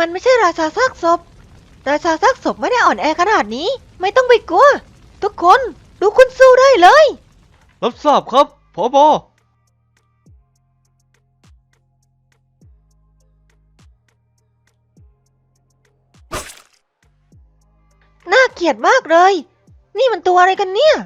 มันไม่ใช่ราชาซากศพ ราชาซากศพไม่ได้อ่อนแอขนาดนี้ ไม่ต้องไปกลัว ทุกคนดูคุณสู้ได้เลย รับทราบครับผอบอน่าเกลียดมากเลย นี่มันตัวอะไรกันเนี่ย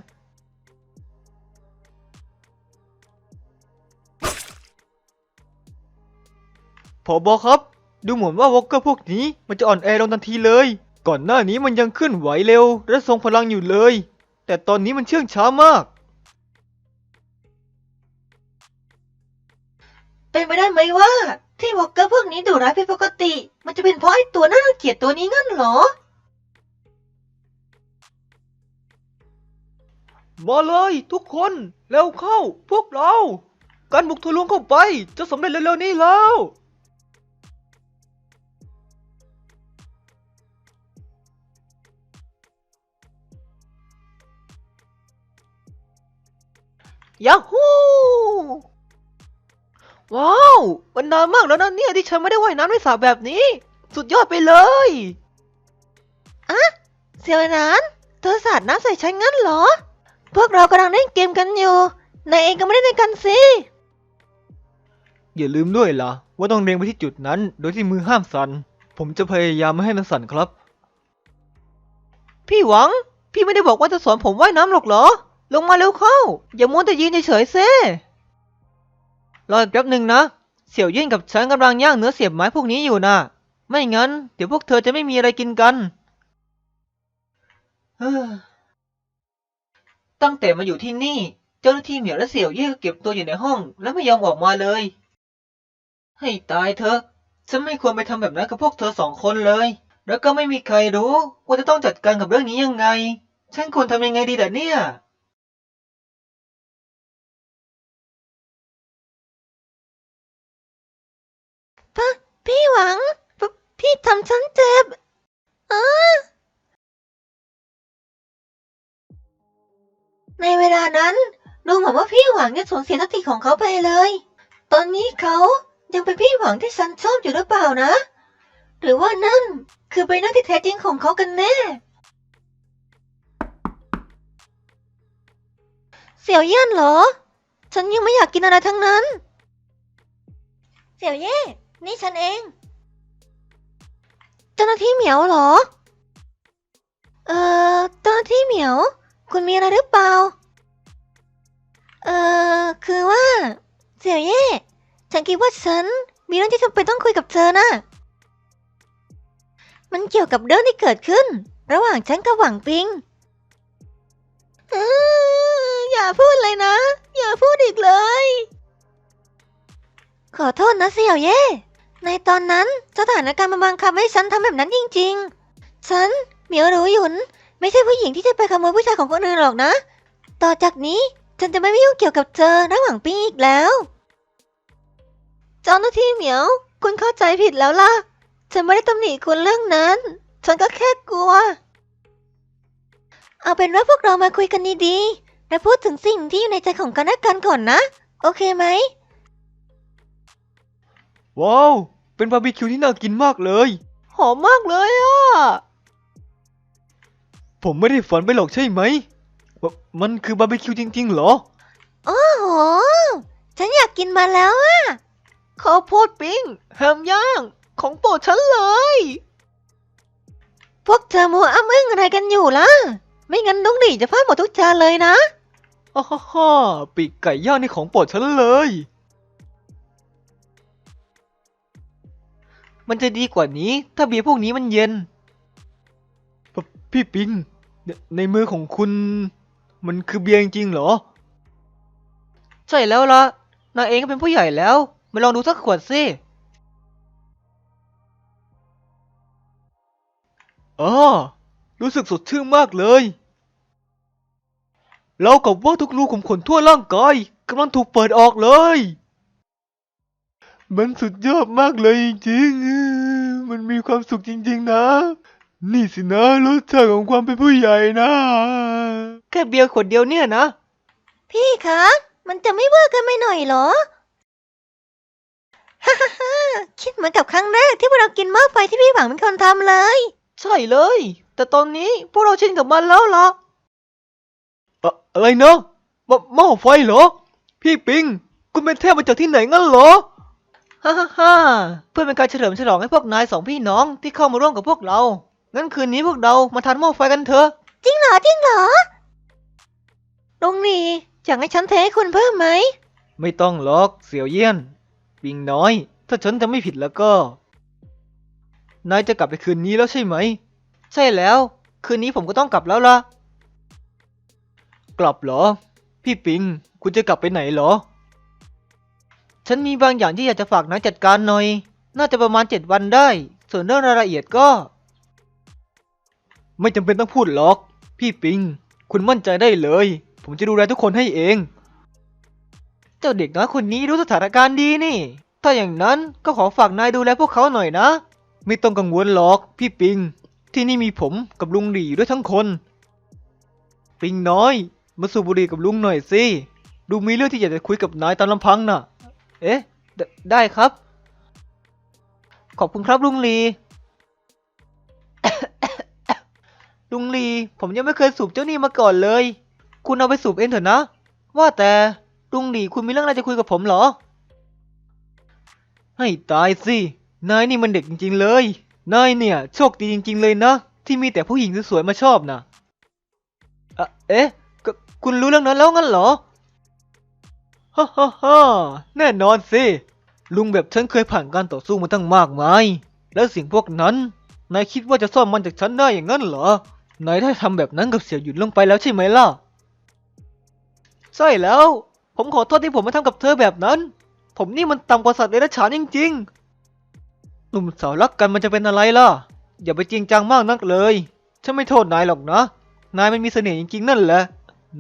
ผอบอครับ ดูเหมือนว่าวอลเกอร์พวกนี้มันจะอ่อนแอลงทันทีเลย ก่อนหน้านี้มันยังเคลื่อนไหวเร็ว และทรงพลังอยู่เลย แต่ตอนนี้มันเชื่องช้ามาก เป็นไปได้ไหมว่า ที่วอลเกอร์พวกนี้ดุร้ายผิดปกติ มันจะเป็นเพราะไอ้ตัวน่ารังเกียจตัวนี้งั้นเหรอ มาเลยทุกคนเร็วเข้า พวกเรา การบุกทะลวงเข้าไป จะสำเร็จเร็วๆนี้แล้ว ยาฮูว้าว มันนานมากแล้วนะเนี่ยที่ฉันไม่ได้ว่ายน้ำในสระแบบนี้ สุดยอดไปเลยอะเสียวหนานเธอสาดน้ำใส่ฉันงั้นเหรอ พวกเรากำลังเล่นเกมกันอยู่นายเองก็ไม่ได้เล่นกันสิ อย่าลืมด้วยล่ะ ว่าต้องเล็งไปที่จุดนั้น โดยที่มือห้ามสั่น ผมจะพยายามไม่ให้มันสั่นครับ พี่หวัง พี่ไม่ได้บอกว่าจะสอนผมว่ายน้ำหรอกเหรอ ลงมาเร็วเข้า อย่ามัวแต่ยืนเฉยๆเซ่รออีกแป๊บหนึ่งนะ เสี่ยวเย่นกับฉันกำลังย่างเนื้อเสียบไม้พวกนี้อยู่นะไม่งั้น เดี๋ยวพวกเธอจะไม่มีอะไรกินกัน ตั้งแต่มาอยู่ที่นี่ เจ้าหน้าที่เหมียวและเสี่ยวเย่ก็เก็บตัวอยู่ในห้อง แล้วไม่ยอมออกมาเลย ให้ตายเถอะ ฉันไม่ควรไปทำแบบนั้นกับพวกเธอสองคนเลย แล้วก็ไม่มีใครรู้ว่าจะต้องจัดการกับเรื่องนี้ยังไง ฉันควรทำยังไงดีล่เนี่ย พี่หวัง พี่ทำฉันเจ็บอในเวลานั้นดูเหมือนว่าพี่หวังจะสูญเสียสติของเขาไปเลย ตอนนี้เขายังเป็นพี่หวังที่ฉันชอบอยู่หรือเปล่านะ หรือว่านั่นคือใบหน้าที่แท้จริงของเขากันแน่ เสี่ยวเย่ยนเหรอ ฉันยังไม่อยากกินอะไรทั้งนั้น เสี่ยวเย่ นี่ฉันเอง เจ้าหน้าที่เหมียวเหรอ เอ่อ เจ้าหน้าที่เหมียว คุณมีอะไรหรือเปล่า เอ่อ คือว่า เสี่ยวเย่ ฉันคิดว่าฉัน มีเรื่องที่จำเป็นต้องคุยกับเธอนะ มันเกี่ยวกับเรื่องที่เกิดขึ้น ระหว่างฉันกับหวังปิงอย่าพูดเลยนะ อย่าพูดอีกเลย ขอโทษนะเสี่ยวเย่ ในตอนนั้นสถานการณ์มันบังคับให้ฉันทำแบบนั้นจริงๆ ฉันเหมียวหรูหยุน ไม่ใช่ผู้หญิงที่จะไปขโมยผู้ชายของคนอื่นหรอกนะ ต่อจากนี้ฉันจะไม่ยุ่งเกี่ยวกับเธอระหว่างปีอีกแล้ว เจ้าหน้าที่เหมียว คุณเข้าใจผิดแล้วล่ะ ฉันไม่ได้ตำหนิคุณเรื่องนั้น ฉันก็แค่กลัว เอาเป็นว่าพวกเรามาคุยกันดีๆและพูดถึงสิ่งที่อยู่ในใจของกันและกันก่อนนะ โอเคไหม ว้าว เป็นบาร์บีคิวที่น่ากินมากเลย หอมมากเลยอะ ผมไม่ได้ฝันไปหรอกใช่ไหมวะมันคือบาร์บีคิวจริง ๆ เหรอ โอ้โห ฉันอยากกินมาแล้วอะข้าวโพดปิ้งแฮมย่าง ของโปรดฉันเลย พวกเธอมัวอ้ำอึ้งอะไรกันอยู่ล่ะ ไม่งั้นลุงหนีจะพลาดหมดทุกจานเลยนะฮ่าฮ่าฮ่าปีกไก่ย่างนี่ของโปรดฉันเลย มันจะดีกว่านี้ ถ้าเบียร์พวกนี้มันเย็นปพี่ปิงในในมือของคุณ มันคือเบียร์จริงๆเหรอ ใช่แล้วล่ะนายเองก็เป็นผู้ใหญ่แล้ว มาลองดูสักขวดสิอ๋อรู้สึกสดชื่นมากเลย เรากับว่าทุกรูขุมขนทั่วร่างกายกำลังถูกเปิดออกเลย มันสุดยอดมากเลยจริงๆ มันมีความสุขจริงๆนะ นี่สินะรสชาติของความเป็นผู้ใหญ่นะ แค่เบียร์ขวดเดียวเนี่ยนะ พี่คะ มันจะไม่เวอร์เกันไปหน่อยเหรอคิดเหมือนกับครั้งแรกที่พวกเรากินหม้อไฟที่พี่หวังเป็นคนทำเลย ใช่เลย แต่ตอนนี้พวกเราชินกับมันแล้วล่ะอะอะไรนะมหม้อไฟเหรอ พี่ปิง คุณเป็นเทพมาจากที่ไหนงั้นเหรอ ฮ่าฮ่าฮ่าเพื่อเป็นการเฉลิมฉลองให้พวกนายสองพี่น้องที่เข้ามาร่วมกับพวกเรา งั้นคืนนี้พวกเรามาทานหม้อไฟกันเถอะ จริงเหรอจริงเหรอลุงหนีอยากให้ฉันเทให้คุณเพิ่มไหม ไม่ต้องหรอกเสี่ยวเยี่ยน ปิงน้อย ถ้าฉันจะไม่ผิดแล้วก็ นายจะกลับไปคืนนี้แล้วใช่ไหม ใช่แล้ว คืนนี้ผมก็ต้องกลับแล้วล่ะ กลับเหรอ พี่ปิง คุณจะกลับไปไหนเหรอ ฉันมีบางอย่างที่อยากจะฝากนายจัดการหน่อย น่าจะประมาณเจ็ดวันได้ ส่วนเรื่องรายละเอียดก็ ไม่จำเป็นต้องพูดหรอก พี่ปิง คุณมั่นใจได้เลย ผมจะดูแลทุกคนให้เอง เจ้าเด็กน้อยคนนี้รู้สถานการณ์ดีนี่ ถ้าอย่างนั้นก็ขอฝากนายดูแลพวกเขาหน่อยนะ ไม่ต้องกังวลหรอก พี่ปิง ที่นี่มีผมกับลุงหลี่อยู่ด้วยทั้งคน ปิงน้อย มาสูบบุหรี่กับลุงหน่อยสิ ดูมีเรื่องที่อยากจะคุยกับนายตามลำพังน่ะ เอ๊ะ ได้ครับ ขอบคุณครับลุงลี ลุงลี ผมยังไม่เคยสูบเจ้านี่มาก่อนเลย คุณเอาไปสูบเองเถอะนะ ว่าแต่ลุงลีคุณมีเรื่องอะไรจะคุยกับผมเหรอ ให้ตายสิ นายนี่มันเด็กจริง ๆ เลย นายเนี่ย โชคดีจริง ๆ เลยนะ ที่มีแต่ผู้หญิงสวยๆมาชอบนะอะเอ๊ะกคุณรู้เรื่องนั้นแล้วงั้นเหรอ ฮ่าฮ่าฮ่าแน่นอนสิ ลุงแบบฉันเคยผ่านการต่อสู้มาตั้งมากมาย แล้วสิ่งพวกนั้น นายคิดว่าจะซ่อนมันจากฉันได้อย่างนั้นเหรอ นายได้ทำแบบนั้นกับเสี่ยวหยุนลงไปแล้วใช่ไหมล่ะ ใช่แล้ว ผมขอโทษที่ผมมาทำกับเธอแบบนั้น ผมนี่มันต่ำกว่าสัตว์เดรัจฉานจริงๆ หนุ่มสาวรักกันมันจะเป็นอะไรล่ะ อย่าไปจริงจังมากนักเลย ฉันไม่โทษนายหรอกนะ นายมันมีเสน่ห์จริงๆนั่นแหละ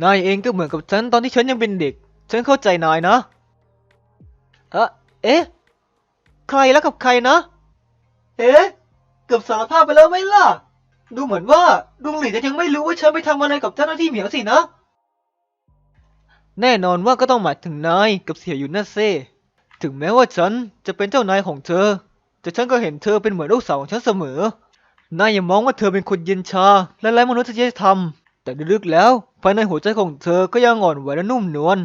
นายเองก็เหมือนกับฉันตอนที่ฉันยังเป็นเด็ก ฉันเข้าใจนายนะ เอะเอ๊ะ ใครแล้วกับใครนะ เอ๊ะ เกือบสารภาพไปแล้วไหมล่ะ ดูเหมือนว่าลุงหลี่จะยังไม่รู้ว่าฉันไปทำอะไรกับเจ้าหน้าที่เหมียวสินะ แน่นอนว่าก็ต้องหมายถึงนายกับเสี่ยหยุนนั่นเซถึงแม้ว่าฉันจะเป็นเจ้านายของเธอ แต่ฉันก็เห็นเธอเป็นเหมือนลูกสาวของฉันเสมอ นายอย่ามองว่าเธอเป็นคนเย็นชา และไร้มนุษยธรรม แต่ลึกๆแล้ว ภายในหัวใจของเธอก็ยังอ่อนไหวและนุ่มนวล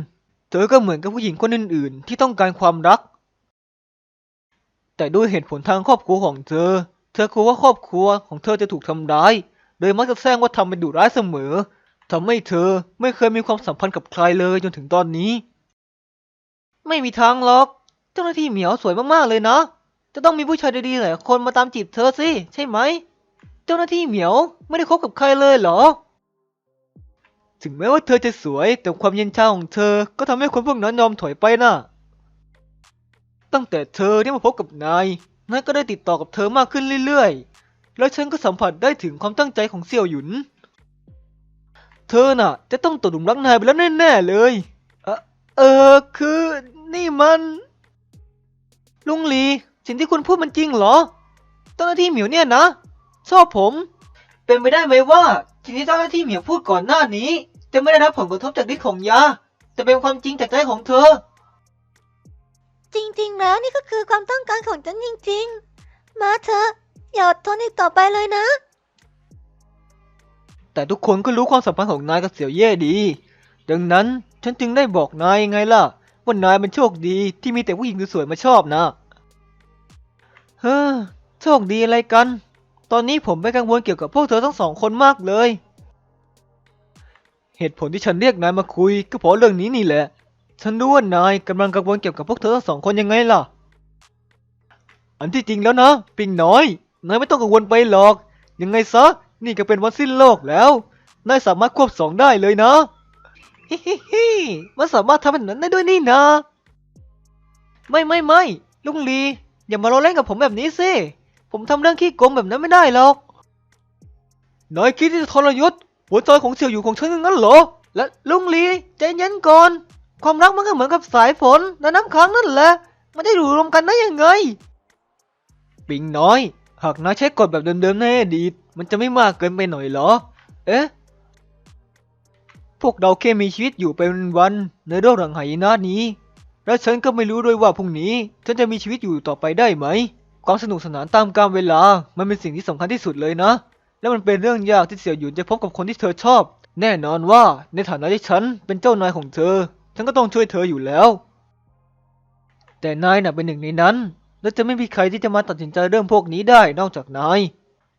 เธอก็เหมือนกับผู้หญิงคนอื่น ๆ ที่ต้องการความรัก แต่ด้วยเหตุผลทางครอบครัวของเธอ เธอกลัวว่าครอบครัวของเธอจะถูกทำร้าย โดยมักจะแซงว่าทำเป็นดุร้ายเสมอทำให้เธอไม่เคยมีความสัมพันธ์กับใครเลยจนถึงตอนนี้ ไม่มีทางหรอก เจ้าหน้าที่เหมียวสวยมาก ๆ เลยนะ จะต้องมีผู้ชายดีๆหลายคนมาตามจีบเธอสิ ใช่ไหม เจ้าหน้าที่เหมียวไม่ได้คบกับใครเลยเหรอ ถึงแม้ว่าเธอจะสวย แต่ความเย็นชาของเธอก็ทำให้คนพวกนั้นยอมถอยไปน่ะ ตั้งแต่เธอได้มาพบกับนาย นายก็ได้ติดต่อกับเธอมากขึ้นเรื่อยๆ แล้วฉันก็สัมผัสได้ถึงความตั้งใจของเสี่ยวหยุน เธอน่ะ จะต้องตกหลุมรักนายไปแล้วแน่ๆเลย เออเออคือนี่มัน ลุงหลี สิ่งที่คุณพูดมันจริงเหรอเจ้าหน้าที่เหมียวเนี่ยนะ ชอบผม เป็นไปได้ไหมว่า สิ่งที่เจ้าหน้าที่เหมียวพูดก่อนหน้านี้ จะไม่ได้รับผลกระทบจากฤทธิ์ของยา แต่เป็นความจริงจากใจของเธอ จริงๆ แล้วนี่ก็คือความต้องการของฉันจริงๆ มาเถอะอย่าอดทนอีกต่อไปเลยนะ แต่ทุกคนก็รู้ความสัมพันธ์ของนายกับเสี่ยวเย่ดี ดังนั้นฉันจึงได้บอกนายยังไงล่ะ ว่านายเป็นโชคดีที่มีแต่ผู้หญิงสวยๆมาชอบนะ เฮ้อโชคดีอะไรกัน ตอนนี้ผมไม่กังวลเกี่ยวกับพวกเธอทั้งสองคนมากเลย เหตุผลที่ฉันเรียกนายมาคุย ก็เพราะเรื่องนี้นี่แหละ ฉันรู้ว่านายกำลังกังวลเกี่ยวกับพวกเธอทั้งสองคนยังไงล่ะ อันที่จริงแล้วนะ ปิงน้อย นายไม่ต้องกังวลไปหรอก ยังไงซะ นี่ก็เป็นวันสิ้นโลกแล้ว นายสามารถควบสองได้เลยนะฮิฮิฮิมันสามารถทำแบบนั้นได้ด้วยนี่นะ ไม่ไม่ไม่ลุงลี อย่ามาล้อเล่นกับผมแบบนี้สิ ผมทำเรื่องขี้โกงแบบนั้นไม่ได้หรอกนายคิดที่จะทรยศหัวใจของเสี่ยวอยู่ของฉันงนั้นเหรอ และลุงลีใจเย็นก่อน ความรักมันก็เหมือนกับสายฝนและน้ำค้างนั่นแหละ มันจะอยู่รวมกันได้ยังไง ปิงน้อย หากนายใช้กฎแบบเดิมๆในอดีต มันจะไม่มากเกินไปหน่อยเหรอ เอ๊ะ พวกเราแค่มีชีวิตอยู่ไปวันในโลกหลังหายนะนี้ และฉันก็ไม่รู้ด้วยว่าพรุ่งนี้ฉันจะมีชีวิตอยู่ต่อไปได้ไหม ความสนุกสนานตามกาลเวลา มันเป็นสิ่งที่สำคัญที่สุดเลยนะ และมันเป็นเรื่องยากที่เสี่ยวหยุนจะพบกับคนที่เธอชอบ แน่นอนว่าในฐานะที่ฉันเป็นเจ้านายของเธอ ฉันก็ต้องช่วยเธออยู่แล้ว แต่นายน่ะเป็นหนึ่งในนั้น และจะไม่มีใครที่จะมาตัดสินใจเรื่องพวกนี้ได้นอกจากนาย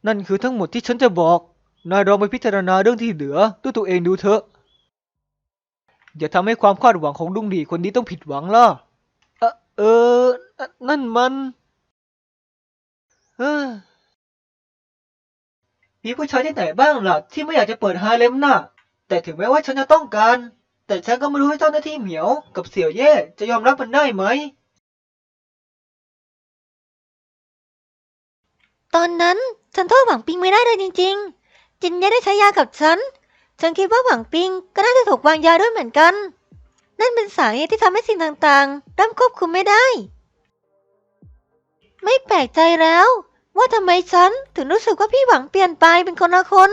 นั่นคือทั้งหมดที่ฉันจะบอก นายลองไปพิจารณาเรื่องที่เหลือด้วยตัวเองดูเถอะ อย่าทำให้ความคาดหวังของลุงดีคนนี้ต้องผิดหวังล่ะ เออเออนั่นนั่นมัน มีผู้ชายที่ไหนบ้างล่ะที่ไม่อยากจะเปิดฮาเลมน่ะ แต่ถึงแม้ว่าฉันจะต้องการ แต่ฉันก็ไม่รู้ว่าเจ้าหน้าที่เหมียวกับเสี่ยวเย่จะยอมรับมันได้ไหม ตอนนั้นฉันโทษหวังปิงไม่ได้เลยจริง ๆ จินเย่ได้ใช้ยากับฉัน ฉันคิดว่าหวังปิงก็น่าจะถูกวางยาด้วยเหมือนกัน นั่นเป็นสาเหตุที่ทำให้สิ่งต่างๆเริ่มควบคุมไม่ได้ ไม่แปลกใจแล้ว ว่าทำไมฉันถึงรู้สึกว่าพี่หวังเปลี่ยนไปเป็นคนละคน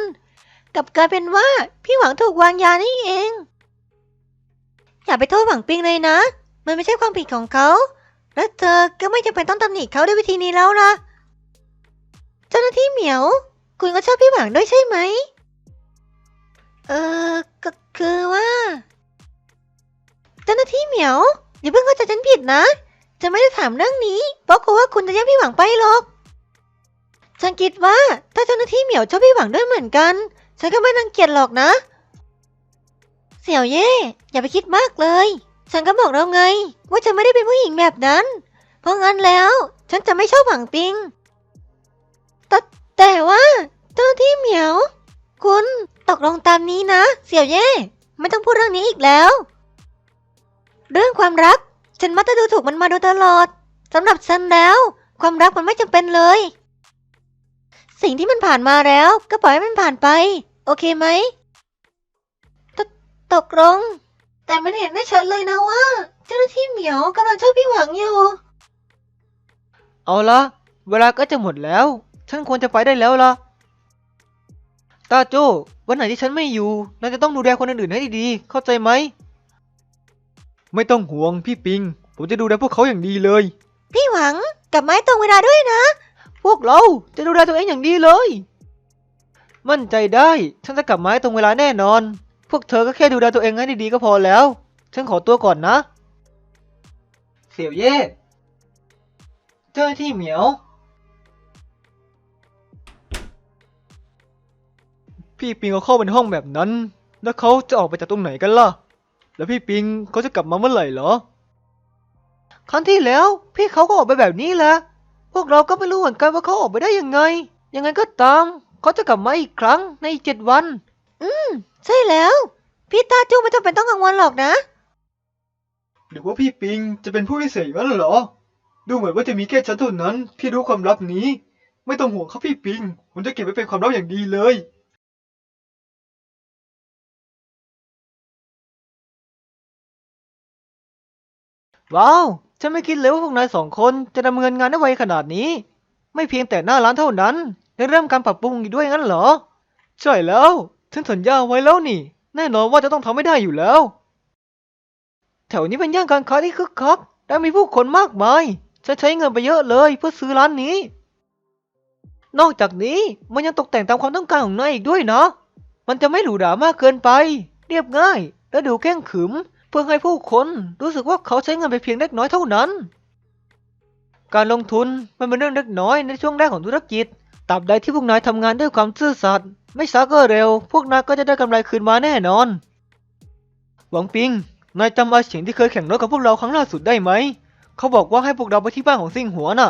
กับกลายเป็นว่าพี่หวังถูกวางยานี่เอง อย่าไปโทษหวังปิงเลยนะ มันไม่ใช่ความผิดของเขา และเธอก็ไม่จำเป็นต้องตำหนิเขาด้วยวิธีนี้แล้วล่ะ เจ้าหน้าที่เหมียว คุณก็ชอบพี่หวังด้วยใช่ไหม เออก็คือว่า เจ้าหน้าที่เหมียวอย่าเพิ่งเข้าใจฉันผิดนะ จะไม่ได้ถามเรื่องนี้ เพราะกลัวว่าคุณจะแย่งพี่หวังไปหรอก ฉันคิดว่าถ้าเจ้าหน้าที่เหมียวชอบพี่หวังด้วยเหมือนกัน ฉันก็ไม่รังเกียจหรอกนะ เสี่ยวเย่อย่าไปคิดมากเลย ฉันก็บอกแล้วไง ว่าฉันไม่ได้เป็นผู้หญิงแบบนั้น เพราะงั้นแล้ว ฉันจะไม่ชอบหวังปิง แต่แต่ว่า เจ้าหน้าที่เหมียว คุณตกลงตามนี้นะ เสี่ยวเย่ไม่ต้องพูดเรื่องนี้อีกแล้ว เรื่องความรัก ฉันมักจะดูถูกมันมาโดยตลอดสำหรับฉันแล้ว ความรักมันไม่จำเป็นเลย สิ่งที่มันผ่านมาแล้ว ก็ปล่อยให้มันผ่านไป โอเคไหมตตกลง แต่มันเห็นได้ชัดเลยนะว่า เจ้าหน้าที่เหมียวกำลังชอบพี่หวังอยู่ เอาละเวลาก็จะหมดแล้ว ฉันควรจะไปได้แล้วล่ะตาโจ้วันไหนที่ฉันไม่อยู่นายจะต้องดูแลคนอื่นๆให้ดีๆ เข้าใจไหม ไม่ต้องห่วงพี่ปิง ผมจะดูแลพวกเขาอย่างดีเลย พี่หวังกลับไมาให้ตรงเวลาด้วยนะพ วกเราจะดูแลตัวเองอย่างดีเลย มั่นใจได้ ฉันจะกลับมาให้ตรงเวลาแน่นอน พวกเธอก็แค่ดูแลตัวเองให้ดีๆก็พอแล้ว ฉันขอตัวก่อนนะ เสี่ยวเย่เจ้าหน้าที่เหมียว พี่ปิงเขาเข้าไปในห้องแบบนั้น แล้วเขาจะออกไปจากตรงไหนกันล่ะ แล้วพี่ปิงเขาจะกลับมาเมื่อไหร่เหรอ ครั้งที่แล้ว พี่เขาก็ออกไปแบบนี้แหละ วกเราก็ไม่รู้เหมือนกันว่าเขาออกไปได้ยังไง ยังไงก็ตาม เขาจะกลับมาอีกครั้งในอีกเจ็ดวันใช่แล้ว พี่ตาจูไม่จำเป็นต้องกังวลหรอกนะ หรือว่าพี่ปิงจะเป็นผู้พิเศษงั้นเหรอ ดูเหมือนว่าจะมีแค่ฉันเท่านั้นที่รู้ความลับนี้ ไม่ต้องห่วงครับพี่ปิง ผมจะเก็บไว้เป็นความลับอย่างดีเลย ว้าว ฉันไม่คิดเลยว่าพวกนายสองคนจะดำเนินงานได้ไวขนาดนี้ ไม่เพียงแต่หน้าร้านเท่านั้นยังเริ่มการปรับปรุงอีกด้วยงั้นเหรอ ใช่แล้ว ฉันสัญญาไว้แล้วนี่ แน่นอนว่าจะต้องทำไม่ได้อยู่แล้ว แถวนี้เป็นย่านการค้าที่คึกคักและมีผู้คนมากมายฉันใช้เงินไปเยอะเลยเพื่อซื้อร้านนี้ นอกจากนี้มันยังตกแต่งตามความต้องการของนายอีกด้วยนะ มันจะไม่หรูหรามากเกินไป เรียบง่าย และดูแข้งขึม พื่อให้ผู้คนรู้สึกว่าเขาใช้เงินไปเพียงเล็กน้อยเท่านั้น การลงทุนมันเป็นเรื่องเล็กน้อยในช่วงแรกของธุรกิจตราบใดที่พวกนายทำงานด้วยความซื่อสัตย์ไม่ช้าก็เร็ว พวกนายก็จะได้กำไรคืนมาแน่นอน หวังปิง นายจำอาเฉียงที่เคยแข่งรถกับพวกเราครั้งล่าสุดได้ไหม เขาบอกว่าให้พวกเราไปที่บ้านของซิงหัวน่ะ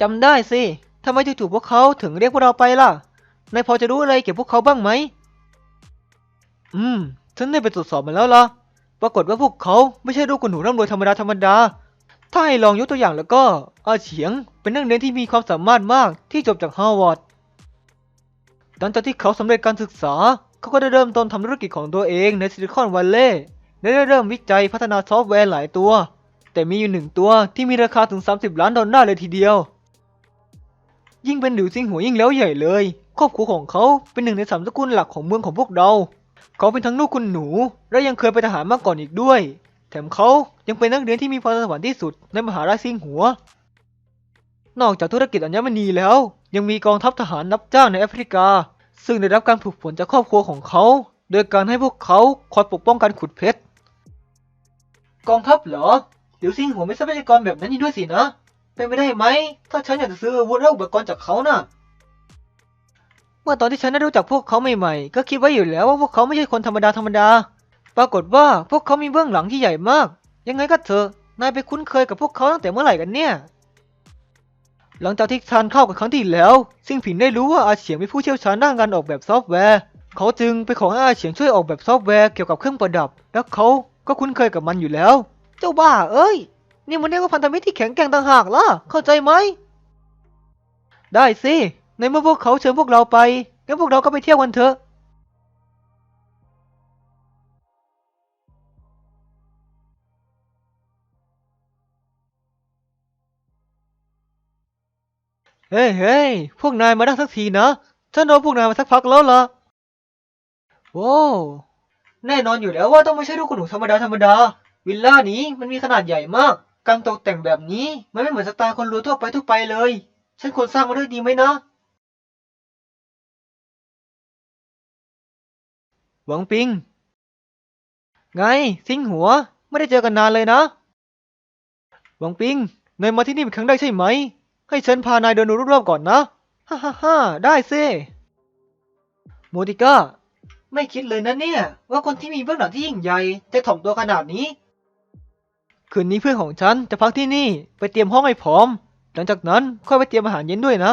จำได้สิทำไมจู่ๆพวกเขาถึงเรียกพวกเราไปล่ะ นายพอจะรู้อะไรเกี่ยวกับพวกเขาบ้างไหม อืม ฉันได้ไปตรวจสอบมาแล้วล่ะ ปรากฏว่าพวกเขาไม่ใช่ลูกคนหนูร่ำรวยธรรมดาธรรมดา ถ้าให้ลองยกตัวอย่างแล้วก็ อาเฉียงเป็นนักเรียนที่มีความสามารถมากที่จบจากฮาร์วาร์ดหลังจากที่เขาสำเร็จการศึกษา เขาก็ได้เริ่มต้นทำธุรกิจของตัวเองในซิลิคอนวัลเลย์และได้เริ่มวิจัยพัฒนาซอฟต์แวร์หลายตัว แต่มีอยู่หนึ่งตัวที่มีราคาถึง 30 ล้านดอลลาร์เลยทีเดียว ยิ่งเป็นหลิวซิงหัวยิ่งแล้วใหญ่เลย ครอบครัวของเขาเป็นหนึ่งในสามตระกูลหลักของเมืองของพวกเรา เขาเป็นทั้งลูกคุณหนู และยังเคยเป็นทหารมาก่อนอีกด้วย แถมเขายังเป็นนักเรียนที่มีพรสวรรค์ที่สุดในมหาลัยซิงหัว นอกจากธุรกิจอัญมณีแล้ว ยังมีกองทัพทหารนับจ้างในแอฟริกา ซึ่งได้รับการฝึกฝนจากครอบครัวของเขา โดยการให้พวกเขาคอยปกป้องการขุดเพชร กองทัพเหรอเดี๋ยวซิงหัวไม่ทรัพยากรแบบนั้นนี่ด้วยสินะ เป็นไปได้ไหม ถ้าฉันอยากจะซื้ออาวุธและอุปกรณ์จากเขาน่ะ เมื่อตอนที่ฉันได้รู้จักพวกเขาใหม่ๆ ก็คิดไว้อยู่แล้วว่าพวกเขาไม่ใช่คนธรรมดาธรรมดา ปรากฏว่าพวกเขามีเบื้องหลังที่ใหญ่มาก ยังไงก็เถอะนายไปคุ้นเคยกับพวกเขาตั้งแต่เมื่อไหร่กันเนี่ย หลังจากที่ทานข้าวกับครั้งที่แล้ว ซิงผินได้รู้ว่าอาเฉียงเป็นผู้เชี่ยวชาญด้านการออกแบบซอฟต์แวร์ เขาจึงไปขอให้อาเฉียงช่วยออกแบบซอฟต์แวร์เกี่ยวกับเครื่องประดับ แล้วเขาก็คุ้นเคยกับมันอยู่แล้ว เจ้าบ้าเอ้ย นี่มันเรียกว่าพันธมิตรที่แข็งแกร่งต่างหากล่ะ เข้าใจไหม ได้สิ ในเมื่อพวกเขาเชิญพวกเราไปงั้นพวกเราก็ไปเที่ยวกันเถอะ เฮ้ยเฮ้ยพวกนายมาได้สักทีนะฉันรอพวกนายมาสักพักแล้วล่ะโว้วแน่นอนอยู่แล้วว่าต้องไม่ใช่ลูกคุณหนูธรรมดาธรรมดา วิลล่านี้มันมีขนาดใหญ่มาก การตกแต่งแบบนี้มันไม่เหมือนสไตล์คนรวยทั่วไปทั่วไปเลย ฉันควรสร้างมันด้วยดีไหมนะ หวังปิง ไงสิงหัว ไม่ได้เจอกันนานเลยนะ หวังปิงนายมาที่นี่เป็นครั้งแรกใช่ไหม ให้ฉันพานายเดินดูรอบๆก่อนนะ ฮ่าฮ่าฮ่าได้สิโมติก้า ไม่คิดเลยนะเนี่ย ว่าคนที่มีเบื้องหลังที่ยิ่งใหญ่จะถ่อมตัวขนาดนี้ คืนนี้เพื่อนของฉันจะพักที่นี่ไปเตรียมห้องให้พร้อม หลังจากนั้นค่อยไปเตรียมอาหารเย็นด้วยนะ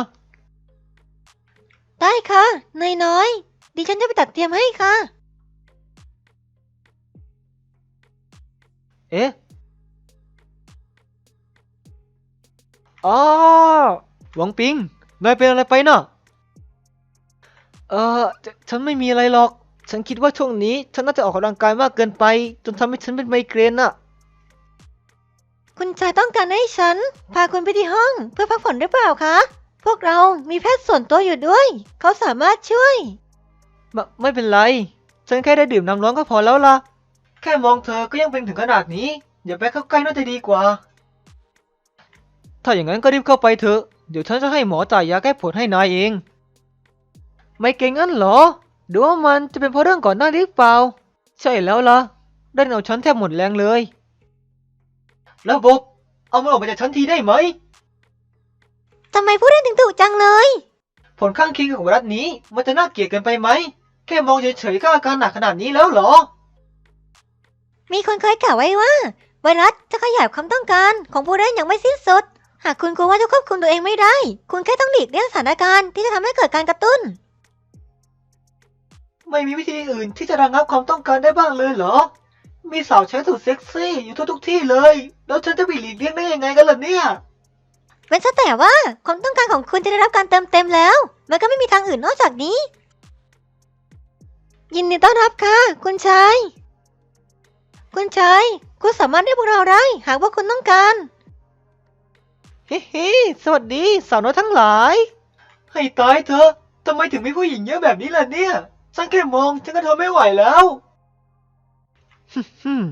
ได้ค่ะนายน้อย ดิฉันจะไปตัดเตรียมให้ค่ะ เอ๊ะอ๋อหวังปิง นายเป็นอะไรไปน่ะเออฉฉันไม่มีอะไรหรอก ฉันคิดว่าช่วงนี้ ฉันน่าจะออกกำลังกายมากเกินไป จนทำให้ฉันเป็นไมเกรนน่ะ คุณชายต้องการให้ฉัน พาคุณไปที่ห้องเพื่อพักผ่อนหรือเปล่าคะ พวกเรามีแพทย์ส่วนตัวอยู่ด้วย เขาสามารถช่วย ไม่ไม่เป็นไร ฉันแค่ได้ดื่มน้ำร้อนก็พอแล้วล่ะ แค่มองเธอก็ยังเป็นถึงขนาดนี้ อย่าไปเข้าใกล้น่าจะดีกว่า ถ้าอย่างนั้นก็รีบเข้าไปเถอะ เดี๋ยวฉันจะให้หมอจ่ายยาแก้ปวดให้นายเอง ไม่เก่งงั้นเหรอหรือว่ามันจะเป็นเพราะเรื่องก่อนหน้านี้หรือเปล่า ใช่แล้วล่ะได้เอาฉันแทบหมดแรงเลยระบบเอามันออกไปจากฉันทีได้ไหมทำไมพูดได้ถึงถูกจังเลย ผลข้างเคียงของไวรัสนี้มันจะน่าเกลียดเกินไปไหม แค่มองเฉยๆก็อาการหนักขนาดนี้แล้วเหรอ มีคนเคยกล่าวไว้ว่า ไวรัสจะขยายความต้องการของผู้เล่นอย่างไม่สิ้นสุด หากคุณกลัวว่าจะควบคุมตัวเองไม่ได้ คุณแค่ต้องหลีกเลี่ยงสถานการณ์ที่จะทำให้เกิดการกระตุ้น ไม่มีวิธีอื่นที่จะระงับความต้องการได้บ้างเลยเหรอ มีสาวใช้สุดเซ็กซี่อยู่ทุกทุกๆที่เลย แล้วฉันจะไปหลีกเลี่ยงได้ยังไงกันล่ะเนี่ยเว้นซะแต่ว่าความต้องการของคุณจะได้รับการเติมเต็มแล้ว มันก็ไม่มีทางอื่นนอกจากนี้ ยินดีต้อนรับค่ะ คุณชาย คุณชาย คุณสามารถเรียกพวกเราได้ หากว่าคุณต้องการ เฮ้เฮ้สวัสดีสาวน้อยทั้งหลาย ให้ตายเถอะทำไมถึงมีผู้หญิงเยอะแบบนี้ล่ะเนี่ยฉันแค่มองฉันก็ทนไม่ไหวแล้วฮึม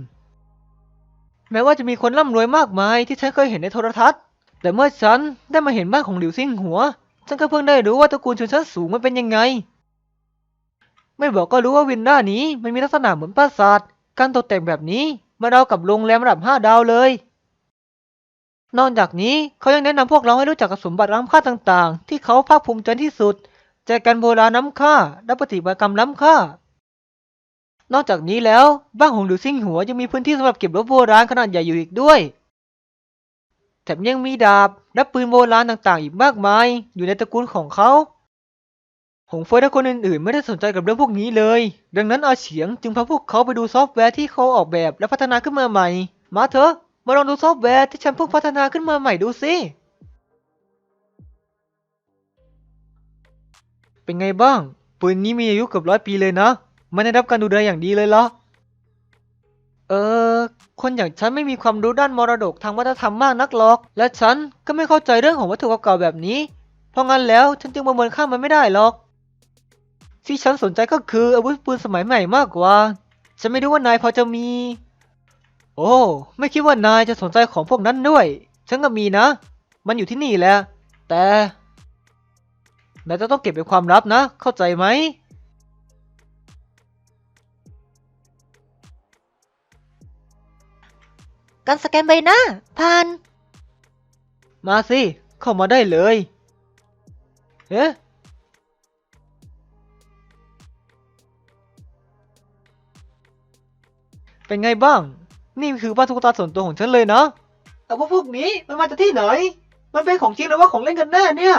แม้ว่าจะมีคนร่ำรวยมากมายที่ฉันเคยเห็นในโทรทัศน์ แต่เมื่อฉันได้มาเห็นบ้านของหลิวซิงหัว ฉันก็เพิ่งได้รู้ว่าตระกูลชนชั้นสูงมันเป็นยังไง ไม่บอกก็รู้ว่าวินด้านี้มันมีลักษณะเหมือนปราสาท การตกแต่งแบบนี้มาเรากับโรงแรมระดับห้าดาวเลย นอกจากนี้เขายังแนะนำพวกเราให้รู้จักกับสมบัติล้ำค่าต่างๆ ที่เขาภาคภูมิใจที่สุดแจกันโบราณล้ำค่าและปฏิบัติกรรมล้ำค่า นอกจากนี้แล้วบ้านของหลิวซิงหัวยังมีพื้นที่สำหรับเก็บรถโบราณขนาดใหญ่อยู่อีกด้วย แถมยังมีดาบและปืนโบราณต่างๆ อีกมากมาย อยู่ในตระกูลของเขา หงเฟยและคนอื่นๆ ไม่ได้สนใจกับเรื่องพวกนี้เลย ดังนั้นอาเฉียงจึงพาพวกเขาไปดูซอฟต์แวร์ที่เขาออกแบบและพัฒนาขึ้นมาใหม่ มาเถอะมาลองดูซอฟต์แวร์ที่ฉันเพิ่งพัฒนาขึ้นมาใหม่ดูสิ เป็นไงบ้าง ปืนนี้มีอายุเกือบร้อยปีเลยนะ มันได้รับการดูแลอย่างดีเลยเหรอ เออ คนอย่างฉันไม่มีความรู้ด้านมรดกทางวัฒนธรรมมากนักหรอก และฉันก็ไม่เข้าใจเรื่องของวัตถุเก่าๆแบบนี้ เพราะงั้นแล้วฉันจึงประเมินค่ามันไม่ได้หรอก ที่ฉันสนใจก็คืออาวุธปืนสมัยใหม่มากกว่า ฉันไม่รู้ว่านายพอจะมีโโอ้ ไม่คิดว่านายจะสนใจของพวกนั้นด้วย ฉันก็มีนะ มันอยู่ที่นี่แหละ แต่นายจะต้องเก็บเป็นความลับนะ เข้าใจไหม การสแกนใบหน้าผ่าน มาสิ เข้ามาได้เลย เอ๊ะ เป็นไงบ้าง นี่คือบ้านตุ๊กตาส่วนตัวของฉันเลยนะ แต่ว่าพวกนี้มันมาจากที่ไหน มันเป็นของจริงหรือว่าของเล่นกันแน่เนี่ย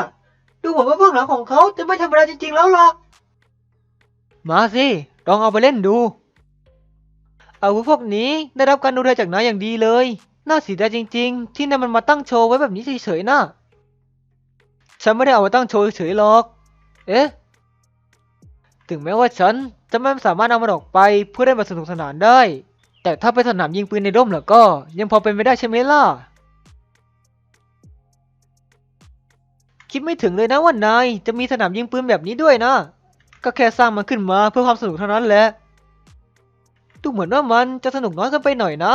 ดูเหมือนว่าเบื้องหลังของเขาจะไม่ธรรมดาจริงๆแล้วล่ะ มาสิ ลองเอาไปเล่นดู อาวุธพวกนี้ได้รับการดูแลจากนายอย่างดีเลย น่าเสียดายจริง ๆ ที่นายมันมาตั้งโชว์ไว้แบบนี้เฉยๆนะฉันไม่ได้เอามาตั้งโชว์เฉยๆหรอก เอ๊ะ ถึงแม้ว่าฉันจะไม่สามารถเอามันออกไปเพื่อได้มาสนุกสนานได้ แต่ถ้าไปสนามยิงปืนในร่มแล้วก็ยังพอเป็นไปได้ใช่ไหมล่ะ คิดไม่ถึงเลยนะว่านายจะมีสนามยิงปืนแบบนี้ด้วยนะ ก็แค่สร้างมันขึ้นมาเพื่อความสนุกเท่านั้นแหละ ดูเหมือนว่ามันจะสนุกน้อยเกินไปหน่อยนะ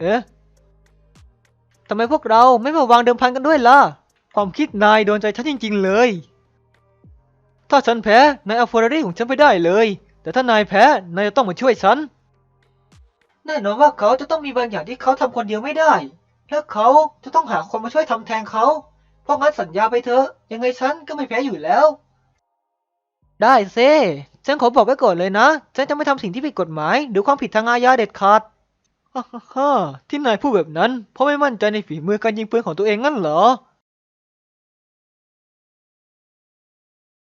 เอ๊ะทำไมพวกเราไม่มาวางเดิมพันกันด้วยล่ะ ความคิดนายโดนใจฉันจริง ๆ เลย ถ้าฉันแพ้นายเอาเฟอร์รารี่ของฉันไปได้เลย แต่ถ้านายแพ้นายจะต้องมาช่วยฉัน แน่นอนว่าเขาจะต้องมีบางอย่างที่เขาทำคนเดียวไม่ได้ และเขาจะต้องหาคนมาช่วยทำแทนเขา เพราะงั้นสัญญาไปเถอะ ยังไงฉันก็ไม่แพ้อยู่แล้ว ได้เซ่ฉันขอบอกไว้ก่อนเลยนะ ฉันจะไม่ทำสิ่งที่ผิดกฎหมาย หรือความผิดทางอาญาเด็ดขาดฮ่าฮ่าฮ่าที่นายพูดแบบนั้น เพราะไม่มั่นใจในฝีมือการยิงปืนของตัวเองงั้นเหรอ